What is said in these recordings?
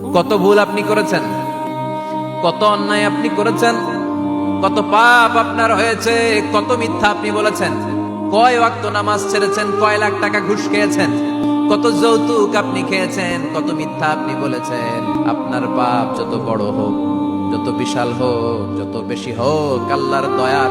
কত ভুল আপনি করেছেন? কত অন্যায় আপনি করেছেন? কত পাপ আপনার হয়েছে? কত মিথ্যা আপনি বলেছেন? কয় ওয়াক্ত নামাজ ছেড়েছেন? কয় লাখ টাকা ঘুষ খেয়েছেন? কত যৌতুক আপনি খেয়েছেন? কত মিথ্যা আপনি বলেছেন? আপনার পাপ যত বড় হোক, যত বিশাল হোক, যত বেশি হোক, আল্লাহর দয়ার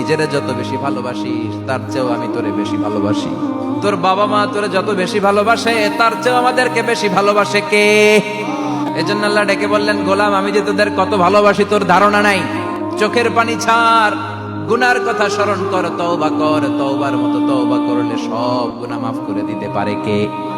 নিজেরে যত বেশি ভালোবাসিস, তার চেয়েও আমি তোরে বেশি ভালোবাসি। তোর বাবা মা তোরে যত বেশি ভালোবাসে, তার চেয়েও আমাদেরকে বেশি ভালোবাসে কে? এজন্য আল্লাহ ডেকে বললেন, গোলাম, আমি যে তোদের কত ভালোবাসি, তোর ধারণা নাই। চোখের পানি ছাড়। গুনার কথা স্মরণ কর, তওবা কর, তওবার মতো তওবা করলে সব গুনাহ মাফ করে দিতে পারে কে?